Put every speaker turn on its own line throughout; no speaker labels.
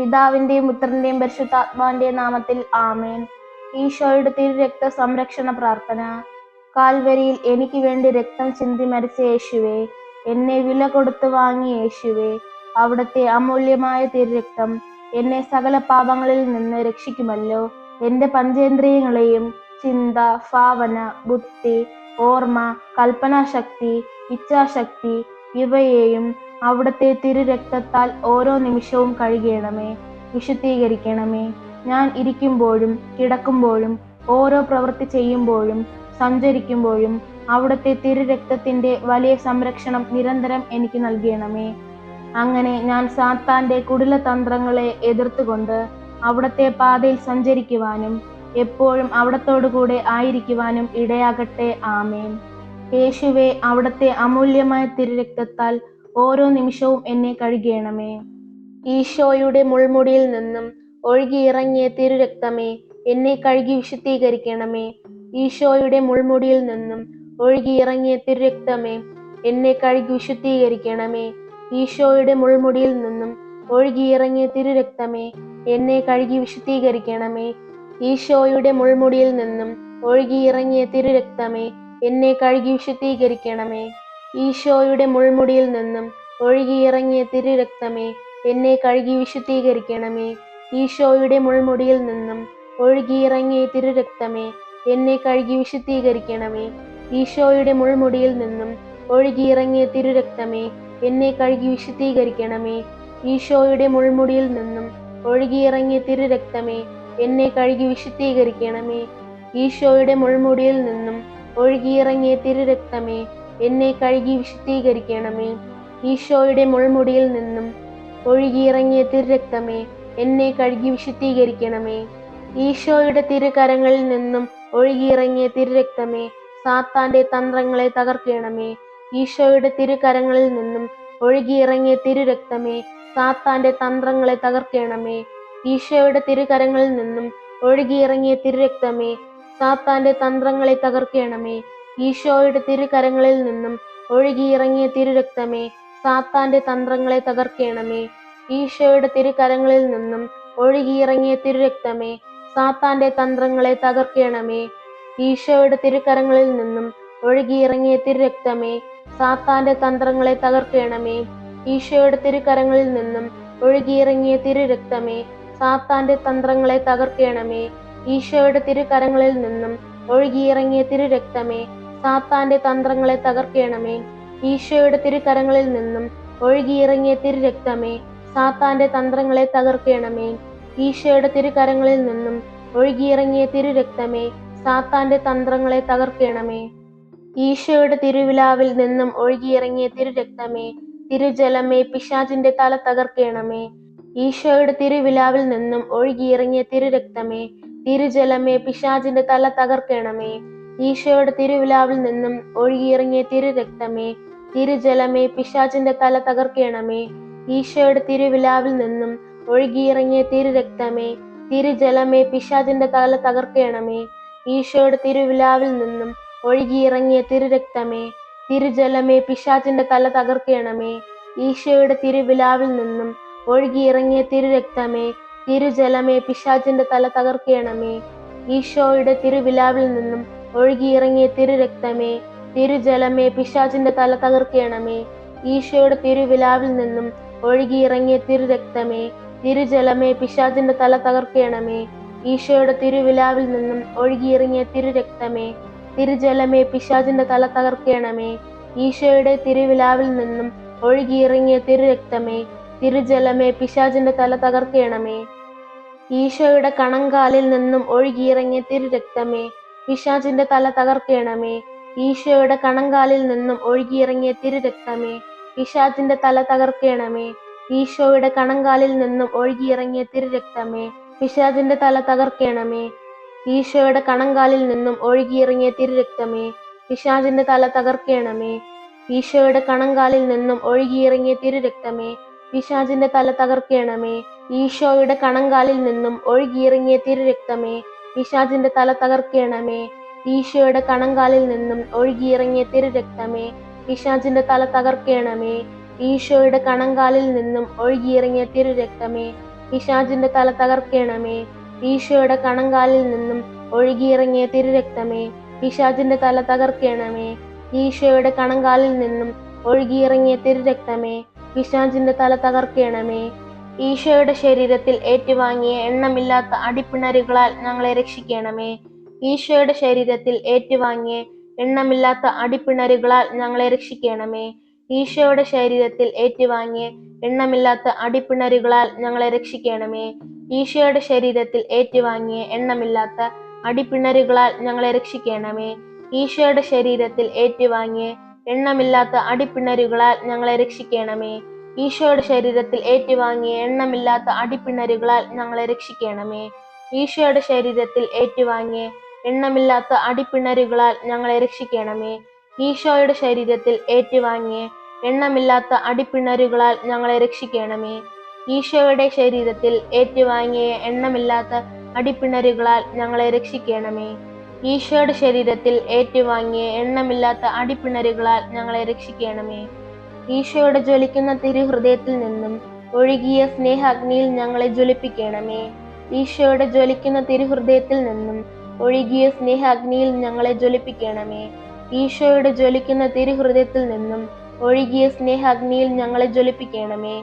പിതാവിന്റെയും പുത്രന്റെയും പരിശുദ്ധാത്മാവിന്റെയും നാമത്തിൽ ആമേൻ. ഈശോയുടെ തിരു രക്ത സംരക്ഷണ പ്രാർത്ഥന. കാൽവരിയിൽ എനിക്ക് വേണ്ടി രക്തം ചിന്തി മരിച്ച യേശുവേ എന്നെ വില കൊടുത്തു വാങ്ങിയ യേശുവേ അവിടുത്തെ അമൂല്യമായ തിരുരക്തം എന്നെ സകല പാപങ്ങളിൽ നിന്ന് രക്ഷിക്കുമല്ലോ. എന്റെ പഞ്ചേന്ദ്രിയങ്ങളെയും ചിന്ത ഭാവന ബുദ്ധി ഓർമ്മ കൽപ്പനാശക്തി ഇച്ഛാശക്തി ഇവയെയും അവിടുത്തെ തിരുരക്തത്താൽ ഓരോ നിമിഷവും കഴുകണമേ വിശുദ്ധീകരിക്കണമേ. ഞാൻ ഇരിക്കുമ്പോഴും കിടക്കുമ്പോഴും ഓരോ പ്രവൃത്തി ചെയ്യുമ്പോഴും സഞ്ചരിക്കുമ്പോഴും അവിടുത്തെ തിരുരക്തത്തിന്റെ വലിയ സംരക്ഷണം നിരന്തരം എനിക്ക് നൽകണമേ. അങ്ങനെ ഞാൻ സാത്താന്റെ കുടിലതന്ത്രങ്ങളെ എതിർത്തുകൊണ്ട് അവിടത്തെ പാതയിൽ സഞ്ചരിക്കുവാനും എപ്പോഴും അവിടത്തോടുകൂടെ ആയിരിക്കുവാനും ഇടയാകട്ടെ. ആമേൻ. യേശുവെ അവിടത്തെ അമൂല്യമായ തിരുരക്തത്താൽ ഓരോ നിമിഷവും എന്നെ കഴുകണമേ ഈശോയുടെ മുൾമുടിയിൽ നിന്നും ഒഴുകിയിറങ്ങിയ തിരുരക്തമേ എന്നെ കഴുകി വിശുദ്ധീകരിക്കണമേ. ഈശോയുടെ മുൾമുടിയിൽ നിന്നും ഒഴുകിയിറങ്ങിയ തിരുരക്തമേ എന്നെ കഴുകി വിശുദ്ധീകരിക്കണമേ. ഈശോയുടെ മുൾമുടിയിൽ നിന്നും ഒഴുകിയിറങ്ങിയ തിരുരക്തമേ എന്നെ കഴുകി വിശുദ്ധീകരിക്കണമേ. ഈശോയുടെ മുൾമുടിയിൽ നിന്നും ഒഴുകിയിറങ്ങിയ തിരുരക്തമേ എന്നെ കഴുകി വിശുദ്ധീകരിക്കണമേ. ഈശോയുടെ മുൾമുടിയിൽ നിന്നും ഒഴുകിയിറങ്ങിയ തിരുരക്തമേ എന്നെ കഴുകി വിശുദ്ധീകരിക്കണമേ. ഈശോയുടെ മുൾമുടിയിൽ നിന്നും ഒഴുകിയിറങ്ങിയ തിരുരക്തമേ എന്നെ കഴുകി വിശുദ്ധീകരിക്കണമേ. ഈശോയുടെ മുൾമുടിയിൽ നിന്നും ഒഴുകിയിറങ്ങിയ തിരുരക്തമേ എന്നെ കഴുകി വിശുദ്ധീകരിക്കണമേ. ഈശോയുടെ മുൾമുടിയിൽ നിന്നും ഒഴുകിയിറങ്ങിയ തിരുരക്തമേ എന്നെ കഴുകി വിശുദ്ധീകരിക്കണമേ. ഈശോയുടെ മുൾമുടിയിൽ നിന്നും ഒഴുകിയിറങ്ങിയ തിരുരക്തമേ എന്നെ കഴുകി വിശുദ്ധീകരിക്കണമേ. ഈശോയുടെ മുൾമുടിയിൽ നിന്നും ഒഴുകിയിറങ്ങിയ തിരുരക്തമേ എന്നെ കഴുകി വിശുദ്ധീകരിക്കണമേ. ഈശോയുടെ തിരുകരങ്ങളിൽ നിന്നും ഒഴുകിയിറങ്ങിയ തിരുരക്തമേ സാത്താന്റെ തന്ത്രങ്ങളെ തകർക്കണമേ. ഈശോയുടെ തിരുകരങ്ങളിൽ നിന്നും ഒഴുകിയിറങ്ങിയ തിരുരക്തമേ സാത്താന്റെ തന്ത്രങ്ങളെ തകർക്കണമേ. ഈശോയുടെ തിരുകരങ്ങളിൽ നിന്നും ഒഴുകിയിറങ്ങിയ തിരുരക്തമേ സാത്താന്റെ തന്ത്രങ്ങളെ തകർക്കണമേ. ഈശോയുടെ തിരുകരങ്ങളിൽ നിന്നും ഒഴുകിയിറങ്ങിയ തിരുരക്തമേ സാത്താന്റെ തന്ത്രങ്ങളെ തകർക്കേണമേ. ഈശോയുടെ തിരുകരങ്ങളിൽ നിന്നും ഒഴുകിയിറങ്ങിയ തിരുരക്തമേ സാത്താന്റെ തന്ത്രങ്ങളെ തകർക്കേണമേ. ഈശോയുടെ തിരുകരങ്ങളിൽ നിന്നും ഒഴുകിയിറങ്ങിയ തിരുരക്തമേ സാത്താന്റെ തന്ത്രങ്ങളെ തകർക്കേണമേ. ഈശോയുടെ തിരുകരങ്ങളിൽ നിന്നും ഒഴുകിയിറങ്ങിയ തിരുരക്തമേ സാത്താന്റെ തന്ത്രങ്ങളെ തകർക്കേണമേ. ഈശോയുടെ തിരുകരങ്ങളിൽ നിന്നും ഒഴുകിയിറങ്ങിയ തിരുരക്തമേ സാത്താന്റെ തന്ത്രങ്ങളെ തകർക്കണമേ. ഈശോയുടെ തിരുക്കരങ്ങളിൽ നിന്നും ഒഴുകിയിറങ്ങിയ തിരുരക്തമേ സാത്താന്റെ തന്ത്രങ്ങളെ തകർക്കണമേ. ഈശോയുടെ തിരുക്കരങ്ങളിൽ നിന്നും ഒഴുകിയിറങ്ങിയ തിരുരക്തമേ സാത്താന്റെ തന്ത്രങ്ങളെ തകർക്കണമേ. ഈശോയുടെ തിരുവിലാവിൽ നിന്നും ഒഴുകിയിറങ്ങിയ തിരുരക്തമേ തിരുജലമേ പിശാചിന്റെ തല തകർക്കണമേ. ഈശോയുടെ തിരുവിലാവിൽ നിന്നും ഒഴുകിയിറങ്ങിയ തിരുരക്തമേ തിരുജലമേ പിശാചിന്റെ തല തകർക്കണമേ. ഈശോയുടെ തിരുവിലാവിൽ നിന്നും ഒഴുകിയിറങ്ങിയ തിരുരക്തമേ തിരുജലമേ പിശാചിന്റെ തല തകർക്കണമേ. ഈശോയുടെ തിരുവിലാവിൽ നിന്നും ഒഴുകിയിറങ്ങിയ തിരുരക്തമേ തിരുജലമേ പിശാചിന്റെ തല തകർക്കണമേ. ഈശോയുടെ തിരുവിലാവിൽ നിന്നും ഒഴുകിയിറങ്ങിയ തിരുരക്തമേ തിരുജലമേ പിശാചിന്റെ തല തകർക്കണമേ. ഈശോയുടെ തിരുവിലാവിൽ നിന്നും ഒഴുകിയിറങ്ങിയ തിരുരക്തമേ തിരുജലമേ പിശാചിന്റെ തല തകർക്കണമേ. ഈശോയുടെ തിരുവിലാവിൽ നിന്നും ഒഴുകിയിറങ്ങിയ തിരുരക്തമേ തിരുജലമേ പിശാചിന്റെ തല തകർക്കണമേ. ഈശോയുടെ തിരുവിലാവിൽ നിന്നും ഒഴുകിയിറങ്ങിയ തിരുരക്തമേ തിരുജലമേ പിശാചിന്റെ തല തകർക്കണമേ. ഈശോയുടെ തിരുവിലാവിൽ നിന്നും ഒഴുകിയിറങ്ങിയ തിരുരക്തമേ തിരുജലമേ പിശാചിന്റെ തല തകർക്കണമേ. ഈശോയുടെ തിരുവിലാവിൽ നിന്നും ഒഴുകിയിറങ്ങിയ തിരുരക്തമേ തിരുജലമേ പിശാചിന്റെ തല തകർക്കണമേ. ഈശോയുടെ കണങ്കാലിൽ നിന്നും ഒഴുകിയിറങ്ങിയ തിരുരക്തമേ പിശാചിന്റെ തല തകർക്കണമേ. ഈശോയുടെ കണങ്കാലിൽ നിന്നും ഒഴുകിയിറങ്ങിയ തിരുരക്തമേ. പിശാചിന്റെ തല തകർക്കണമേ. ഈശോയുടെ കണങ്കാലിൽ നിന്നും ഒഴുകിയിറങ്ങിയ തിരുരക്തമേ. പിശാചിന്റെ തല തകർക്കണമേ. ഈശോയുടെ കണങ്കാലിൽ നിന്നും ഒഴുകിയിറങ്ങിയ തിരുരക്തമേ. പിശാചിന്റെ തല തകർക്കണമേ. ഈശോയുടെ കണങ്കാലിൽ നിന്നും ഒഴുകിയിറങ്ങിയ തിരുരക്തമേ. പിശാചിന്റെ തല തകർക്കണമേ. ഈശോയുടെ കണങ്കാലിൽ നിന്നും ഒഴുകിയിറങ്ങിയ തിരുരക്തമേ. പിശാചിന്റെ തല തകർക്കണമേ. ഈശോയുടെ കണങ്കാലിൽ നിന്നും ഒഴുകിയിറങ്ങിയ തിരുരക്തമേ. പിശാചിന്റെ തല തകർക്കണമേ. ഈശോയുടെ കണങ്കാലിൽ നിന്നും ഒഴുകിയിറങ്ങിയ തിരുരക്തമേ. പിശാചിന്റെ തല തകർക്കണമേ. ഈശോയുടെ കണങ്കാലിൽ നിന്നും ഒഴുകിയിറങ്ങിയ തിരുരക്തമേ. പിശാചിന്റെ തല തകർക്കണമേ. ഈശോയുടെ കണങ്കാലിൽ നിന്നും ഒഴുകിയിറങ്ങിയ തിരുരക്തമേ. പിശാചിന്റെ തല തകർക്കണമേ. ഈശോയുടെ ശരീരത്തിൽ ഏറ്റുവാങ്ങിയ എണ്ണമില്ലാത്ത അടിപ്പിണരുകളാൽ ഞങ്ങളെ രക്ഷിക്കണമേ. ഈശോയുടെ ശരീരത്തിൽ ഏറ്റുവാങ്ങിയ എണ്ണമില്ലാത്ത അടിപ്പിണരുകളാൽ ഞങ്ങളെ രക്ഷിക്കണമേ. ഈശോയുടെ ശരീരത്തിൽ ഏറ്റുവാങ്ങിയ എണ്ണമില്ലാത്ത അടിപ്പിണരുകളാൽ ഞങ്ങളെ രക്ഷിക്കണമേ. ഈശോയുടെ ശരീരത്തിൽ ഏറ്റുവാങ്ങിയ എണ്ണമില്ലാത്ത അടിപ്പിണരുകളാൽ ഞങ്ങളെ രക്ഷിക്കണമേ. ഈശോയുടെ ശരീരത്തിൽ ഏറ്റുവാങ്ങിയ എണ്ണമില്ലാത്ത അടിപ്പിണരുകളാൽ ഞങ്ങളെ രക്ഷിക്കണമേ. ഈശോയുടെ ശരീരത്തിൽ ഏറ്റുവാങ്ങിയ എണ്ണമില്ലാത്ത അടിപ്പിണരുകളാൽ ഞങ്ങളെ രക്ഷിക്കണമേ. ഈശോയുടെ ശരീരത്തിൽ ഏറ്റുവാങ്ങിയ എണ്ണമില്ലാത്ത അടിപ്പിണരുകളാൽ ഞങ്ങളെ രക്ഷിക്കണമേ. ഈശോയുടെ ശരീരത്തിൽ ഏറ്റുവാങ്ങിയ എണ്ണമില്ലാത്ത അടിപ്പിണരുകളാൽ ഞങ്ങളെ രക്ഷിക്കണമേ. ഈശോയുടെ ശരീരത്തിൽ ഏറ്റുവാങ്ങിയ എണ്ണമില്ലാത്ത അടിപ്പിണരുകളാൽ ഞങ്ങളെ രക്ഷിക്കണമേ. ഈശോയുടെ ശരീരത്തിൽ ഏറ്റുവാങ്ങിയ എണ്ണമില്ലാത്ത അടിപ്പിണരുകളാൽ ഞങ്ങളെ രക്ഷിക്കണമേ. ഈശോയുടെ ജ്വലിക്കുന്ന തിരുഹൃദയത്തിൽ നിന്നും ഒഴുകിയ സ്നേഹാഗ്നിയിൽ ഞങ്ങളെ ജ്വലിപ്പിക്കണമേ. ഈശോയുടെ ജ്വലിക്കുന്ന തിരുഹൃദയത്തിൽ നിന്നും ഒഴുകിയ സ്നേഹാഗ്നിയിൽ ഞങ്ങളെ ജ്വലിപ്പിക്കണമേ. ഈശോയുടെ ജ്വലിക്കുന്ന തിരുഹൃദയത്തിൽ നിന്നും ഒഴുകിയ സ്നേഹാഗ്നിയിൽ ഞങ്ങളെ ജ്വലിപ്പിക്കണമേ.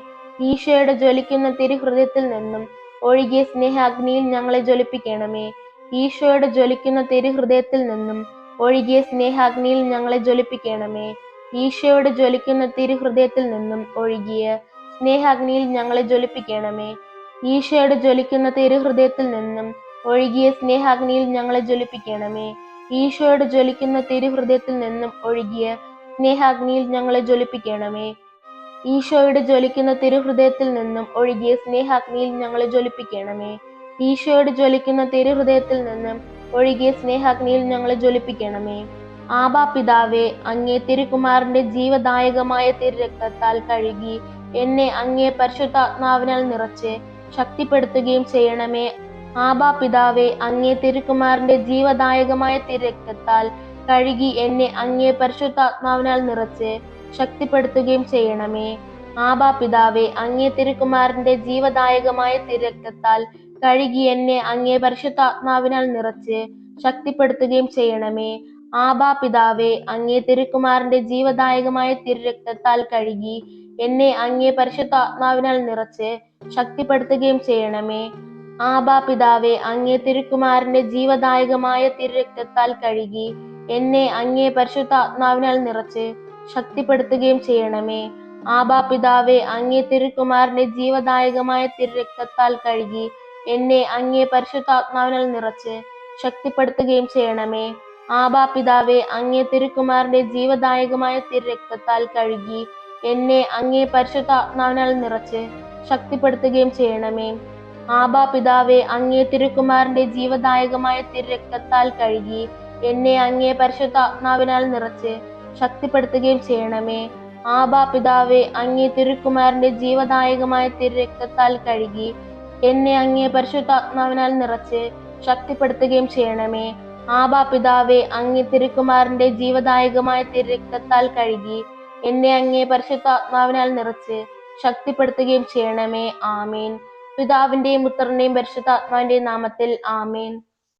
ഈശോയുടെ ജ്വലിക്കുന്ന തിരുഹൃദയത്തിൽ നിന്നും ഒഴുകിയ സ്നേഹാഗ്നിയിൽ ഞങ്ങളെ ജ്വലിപ്പിക്കണമേ. ഈശോയുടെ ജ്വലിക്കുന്ന തിരുഹൃദയത്തിൽ നിന്നും ഒഴുകിയ സ്നേഹാഗ്നിയിൽ ഞങ്ങളെ ജ്വലിപ്പിക്കണമേ. ഈശോയുടെ ജ്വലിക്കുന്ന തിരുഹൃദയത്തിൽ നിന്നും ഒഴുകിയ സ്നേഹാഗ്നിയിൽ ഞങ്ങളെ ജ്വലിപ്പിക്കണമേ. ഈശോയുടെ ജ്വലിക്കുന്ന തിരുഹൃദയത്തിൽ നിന്നും ഒഴുകിയ സ്നേഹാഗ്നിയിൽ ഞങ്ങളെ ജ്വലിപ്പിക്കണമേ. ഈശോയുടെ ജ്വലിക്കുന്ന തിരുഹൃദയത്തിൽ നിന്നും ഒഴുകിയ സ്നേഹാഗ്നിയിൽ ഞങ്ങളെ ജ്വലിപ്പിക്കണമേ. ഈശോയുടെ ജ്വലിക്കുന്ന തിരുഹൃദയത്തിൽ നിന്നും ഒഴുകിയ സ്നേഹാഗ്നിയിൽ ഞങ്ങളെ ജ്വലിപ്പിക്കണമേ. ഈശോയുടെ ജ്വലിക്കുന്ന തിരുഹൃദയത്തിൽ നിന്നും ഒഴുകിയ സ്നേഹാഗ്നിയിൽ ഞങ്ങളെ ജ്വലിപ്പിക്കണമേ. ആബാ പിതാവേ അങ്ങേ തിരുകുമാറിന്റെ ജീവദായകമായ തിരുരക്തത്താൽ കഴുകി എന്നെ അങ്ങേ പരിശുദ്ധാത്മാവിനാൽ നിറച്ച് ശക്തിപ്പെടുത്തുകയും ചെയ്യണമേ. ആബാ പിതാവേ അങ്ങേ തിരുകുമാറിന്റെ ജീവദായകമായ തിരുരക്തത്താൽ കഴുകി എന്നെ അങ്ങേ പരിശുദ്ധാത്മാവിനാൽ നിറച്ച് ശക്തിപ്പെടുത്തുകയും ചെയ്യണമേ. ആബാ പിതാവേ അങ്ങേ തിരുകുമാറിന്റെ ജീവദായകമായ തിരുരക്തത്താൽ കഴുകി എന്നെ അങ്ങേ പരിശുദ്ധാത്മാവിനാൽ നിറച്ച് ശക്തിപ്പെടുത്തുകയും ചെയ്യണമേ. ആബാ പിതാവേ അങ്ങേ തിരുക്കുമാരന്റെ ജീവദായകമായ തിരുരക്തത്താൽ കഴുകി എന്നെ അങ്ങേ പരിശുദ്ധാത്മാവിനാൽ നിറച്ച് ശക്തിപ്പെടുത്തുകയും ചെയ്യണമേ. ആബാ പിതാവേ അങ്ങേ തിരുക്കുമാരന്റെ ജീവദായകമായ തിരുരക്തത്താൽ കഴുകി എന്നെ അങ്ങേ പരിശുദ്ധാത്മാവിനാൽ നിറച്ച് ശക്തിപ്പെടുത്തുകയും ചെയ്യണമേ. ആബാ പിതാവേ അങ്ങേ തിരുക്കുമാരന്റെ ജീവദായകമായ തിരുരക്തത്താൽ കഴുകി എന്നെ അങ്ങേ പരിശുദ്ധാത്മാവിനാൽ നിറച്ച് ശക്തിപ്പെടുത്തുകയും ചെയ്യണമേ. ആബാ പിതാവെ അങ്ങേ തിരുക്കുമാരന്റെ ജീവദായകമായ തിരുരക്തത്താൽ കഴുകി എന്നെ അങ്ങേ പരിശുദ്ധാത്മാവിനാൽ നിറച്ച് ശക്തിപ്പെടുത്തുകയും ചെയ്യണമേ. ആബാ പിതാവെ അങ്ങേ തിരുക്കുമാരന്റെ ജീവദായകമായ തിരുരക്തത്താൽ കഴുകി എന്നെ അങ്ങേ പരിശുദ്ധാത്മാവിനാൽ നിറച്ച് ശക്തിപ്പെടുത്തുകയും ചെയ്യണമേ. ആബാ പിതാവെ അങ്ങേ തിരുക്കുമാരന്റെ ജീവദായകമായ തിരുരക്തത്താൽ കഴുകി എന്നെ അങ്ങേ പരിശുദ്ധാത്മാവിനാൽ നിറച്ച് ശക്തിപ്പെടുത്തുകയും ചെയ്യണമേ. ആബാ പിതാവേ അങ്ങേ തിരുക്കുമാരന്റെ ജീവദായകമായ തിരുരക്തത്താൽ കഴുകി എന്നെ അങ്ങേ പരിശുദ്ധാത്മാവിനാൽ നിറച്ച് ശക്തിപ്പെടുത്തുകയും ചെയ്യണമേ. ആമേൻ. പിതാവിന്റെയും പുത്രന്റെയും പരിശുദ്ധാത്മാവിന്റെയും നാമത്തിൽ ആമേൻ.